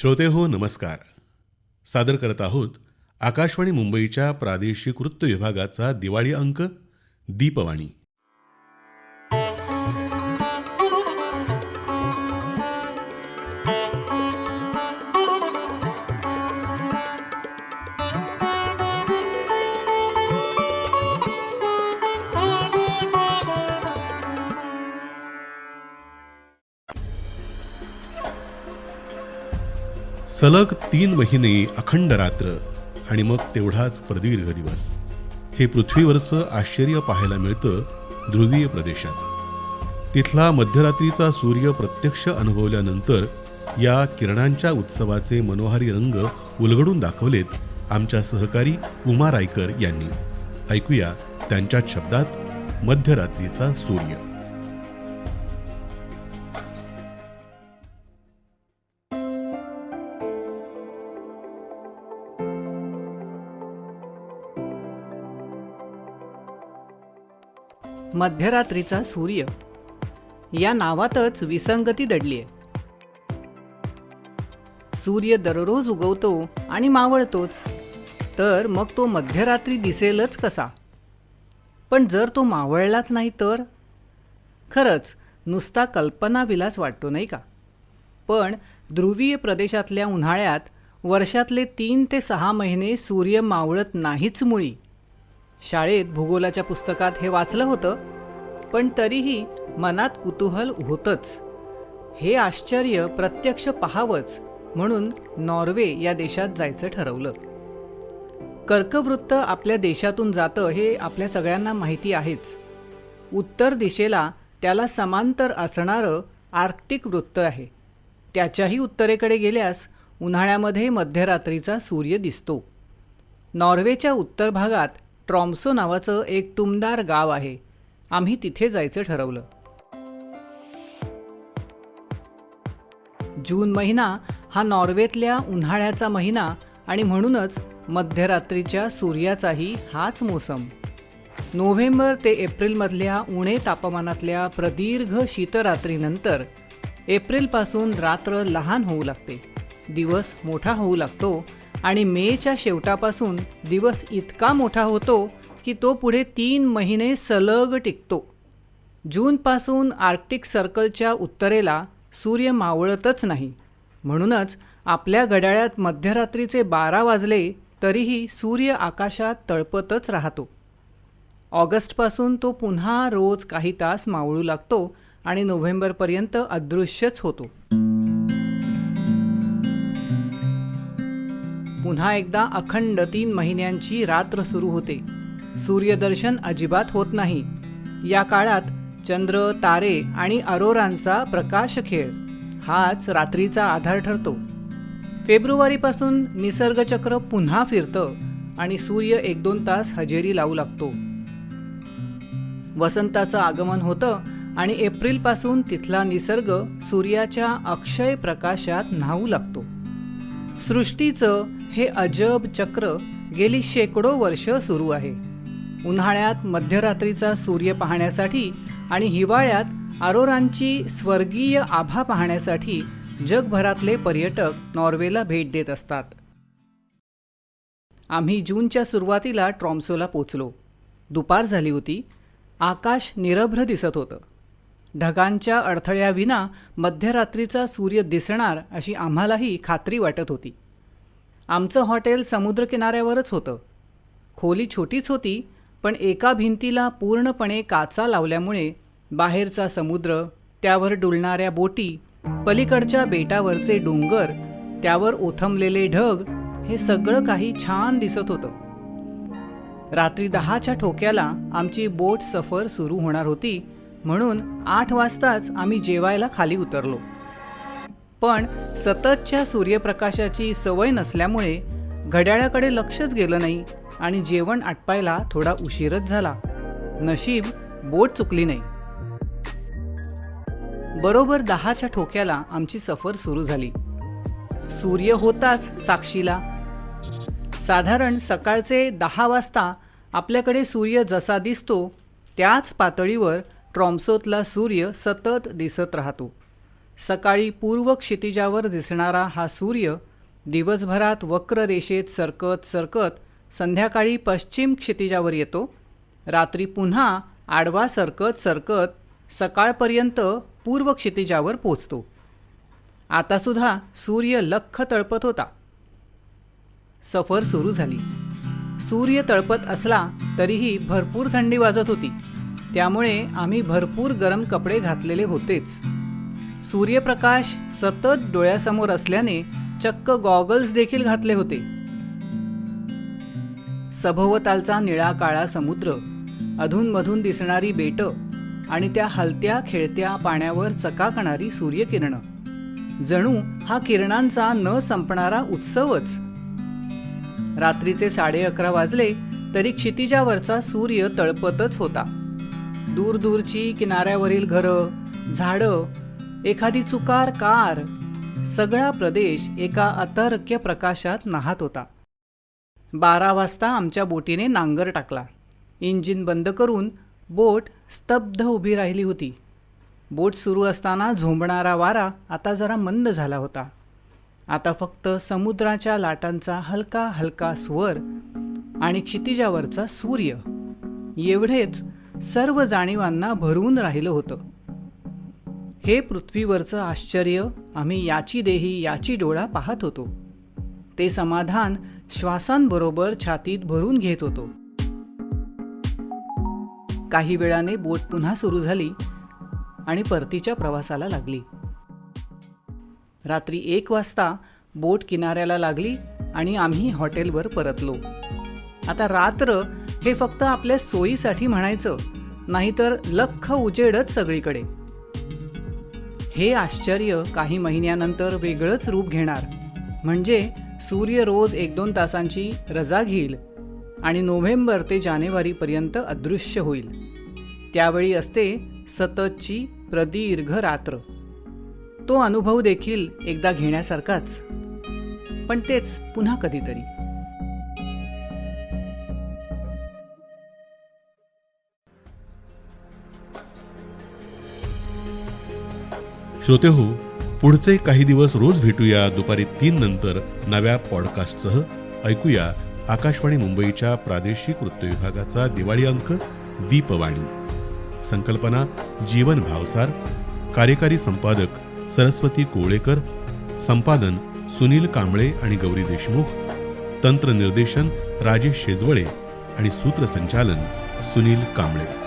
श्रोते हो नमस्कार. सादर करत आहोत आकाशवाणी मुंबईच्या प्रादेशिक वृत्त विभागाचा दिवाळी अंक दीपवाणी. सलग तीन महिने अखंड रात्र आणि मग तेवढाच प्रदीर्घ दिवस. हे पृथ्वीवरचं आश्चर्य पाहायला मिळतं ध्रुवीय प्रदेशात. तिथला मध्यरात्रीचा सूर्य प्रत्यक्ष अनुभवल्यानंतर या किरणांच्या उत्सवाचे मनोहारी रंग उलगडून दाखवलेत आमच्या सहकारी उमा रायकर यांनी. ऐकूया त्यांच्याच शब्दात मध्यरात्रीचा सूर्य. मध्यरात्रीचा सूर्य. या नावातच विसंगती दडली आहे सूर्य दररोज उगवतो आणि मावळतोच. तर मग तो मध्यरात्री दिसेलच कसा? पण जर तो मावळलाच नाही तर? खरंच नुसता कल्पनाविलास वाटतो नाही का? पण ध्रुवीय प्रदेशातल्या उन्हाळ्यात वर्षातले तीन ते सहा महिने सूर्य मावळत नाहीच मुळी. शाळेत भूगोलाच्या पुस्तकात हे वाचलं होतं पण तरीही मनात कुतूहल होतंच. हे आश्चर्य प्रत्यक्ष पाहावंच म्हणून नॉर्वे या देशात जायचं ठरवलं. कर्कवृत्त आपल्या देशातून जातं हे आपल्या सगळ्यांना माहिती आहेच. उत्तर दिशेला त्याला समांतर असणारं आर्क्टिक वृत्त आहे. त्याच्याही उत्तरेकडे गेल्यास उन्हाळ्यामध्ये मध्यरात्रीचा सूर्य दिसतो. नॉर्वेच्या उत्तर भागात ट्रॉम्सो नावाचं एक टुमदार गाव आहे. आम्ही तिथे जायचं ठरवलं. जून महिना हा नॉर्वेतल्या उन्हाळ्याचा महिना आणि म्हणूनच मध्यरात्रीच्या सूर्याचाही हाच मोसम. नोव्हेंबर ते एप्रिलमधल्या उणे तापमानातल्या प्रदीर्घ शीतरात्रीनंतर एप्रिलपासून रात्र लहान होऊ लागते. दिवस मोठा होऊ लागतो आणि मेच्या शेवटापासून दिवस इतका मोठा होतो की तो पुढे तीन महिने सलग टिकतो. जूनपासून आर्क्टिक सर्कलच्या उत्तरेला सूर्य मावळतच नाही. म्हणूनच आपल्या घड्याळ्यात मध्यरात्रीचे बारा वाजले तरीही सूर्य आकाशात तळपतच राहतो. ऑगस्टपासून तो पुन्हा रोज काही तास मावळू लागतो आणि नोव्हेंबरपर्यंत अदृश्यच होतो. पुन्हा एकदा अखंड तीन महिन्यांची रात्र सुरू होते. सूर्यदर्शन अजिबात होत नाही. या काळात चंद्र तारे आणि अरोरांचा प्रकाश खेळ हाच रात्रीचा आधार ठरतो. फेब्रुवारीपासून निसर्गचक्र पुन्हा फिरतं आणि सूर्य एक दोन तास हजेरी लावू लागतो. वसंताचं आगमन होतं आणि एप्रिलपासून तिथला निसर्ग सूर्याच्या अक्षय प्रकाशात न्हावू लागतो. सृष्टीचं हे अजब चक्र गेली शेकडो वर्ष सुरू आहे. उन्हाळ्यात मध्यरात्रीचा सूर्य पाहण्यासाठी आणि हिवाळ्यात अरोरांची स्वर्गीय आभा पाहण्यासाठी जगभरातले पर्यटक नॉर्वेला भेट देत असतात. आम्ही जूनच्या सुरुवातीला ट्रॉम्सोला पोचलो. दुपार झाली होती. आकाश निरभ्र दिसत होतं. ढगांच्या अडथळ्याविना मध्यरात्रीचा सूर्य दिसणार अशी आम्हालाही खात्री वाटत होती. आमचं हॉटेल समुद्रकिनाऱ्यावरच होतं. खोली छोटीच होती पण एका भिंतीला पूर्णपणे काचा लावल्यामुळे बाहेरचा समुद्र त्यावर डुलणाऱ्या बोटी पलीकडच्या बेटावरचे डोंगर त्यावर ओथंबलेले ढग हे सगळं काही छान दिसत होतं. रात्री दहाच्या ठोक्याला आमची बोट सफर सुरू होणार होती म्हणून आठ वाजताच आम्ही जेवायला खाली उतरलो. पण सततच्या सूर्यप्रकाशाची सवय नसल्यामुळे घड्याळाकडे लक्षच गेलं नाही आणि जेवण आटपायला थोडा उशीरच झाला. नशीब बोट चुकली नाही. बरोबर दहाच्या ठोक्याला आमची सफर सुरू झाली. सूर्य होताच साक्षीला. साधारण सकाळचे दहा वाजता आपल्याकडे सूर्य जसा दिसतो त्याच पातळीवर ट्रॉम्सोतला सूर्य सतत दिसत राहतो. सकाळी पूर्व क्षितिजावर दिसणारा हा सूर्य दिवसभरात वक्र रेषेत सरकत सरकत संध्याकाळी पश्चिम क्षितिजावर येतो. रात्री पुन्हा आडवा सरकत सरकत सकाळपर्यंत पूर्व क्षितिजावर पोचतो. आतासुद्धा सूर्य लख्ख तळपत होता. सफर सुरू झाली. सूर्य तळपत असला तरीही भरपूर थंडी वाजत होती. त्यामुळे आम्ही भरपूर गरम कपडे घातलेले होतेच. सूर्यप्रकाश सतत डोळ्यासमोर असल्याने चक्क गॉगल्स देखील घातले होते. सभोवतालचा निळा काळा समुद्र अधूनमधून दिसणारी बेटं आणि त्या हलत्या खेळत्या पाण्यावर चकाकणारी सूर्यकिरणं. जणू हा किरणांचा न संपणारा उत्सवच. रात्रीचे साडे अकरा वाजले तरी क्षितिजावरचा सूर्य तळपतच होता. दूरदूरची किनाऱ्यावरील घरं झाडं एखादी चुकार कार सगळा प्रदेश एका अतर्क्य प्रकाशात नाहत होता. बारा वाजता आमच्या बोटीने नांगर टाकला. इंजिन बंद करून बोट स्तब्ध उभी राहिली होती. बोट सुरू असताना झोंबणारा वारा आता जरा मंद झाला होता. आता फक्त समुद्राच्या लाटांचा हलका हलका स्वर आणि क्षितिजावरचा सूर्य. एवढेच सर्व जाणीवांना भरून राहिलं होतं. हे पृथ्वीवरचं आश्चर्य आम्ही याची देही याची डोळा पाहत होतो. ते समाधान श्वासांबरोबर छातीत भरून घेत होतो. काही वेळाने बोट पुन्हा सुरू झाली आणि परतीच्या प्रवासाला लागली. रात्री एक वाजता बोट किनाऱ्याला लागली आणि आम्ही हॉटेलवर परतलो. आता रात्र हे फक्त आपल्या सोयीसाठी म्हणायचं नाहीतर लख उजेडच सगळीकडे. हे आश्चर्य काही महिन्यानंतर वेगळंच रूप घेणार. म्हणजे सूर्य रोज एक दोन तासांची रजा घेईल आणि नोव्हेंबर ते जानेवारीपर्यंत अदृश्य होईल. त्यावेळी असते सततची प्रदीर्घ रात्र. तो अनुभव देखील एकदा घेण्यासारखाच. पण तेच पुन्हा कधीतरी. श्रोते हो पुढचे काही दिवस रोज भेटूया दुपारी तीन नंतर नव्या पॉडकास्टसह. ऐकूया आकाशवाणी मुंबईच्या प्रादेशिक वृत्तविभागाचा दिवाळी अंक दीपवाणी. संकल्पना जीवन भावसार. कार्यकारी संपादक सरस्वती कोळेकर. संपादन सुनील कांबळे आणि गौरी देशमुख. तंत्रनिर्देशन राजेश शेजवळे आणि सूत्रसंचालन सुनील कांबळे.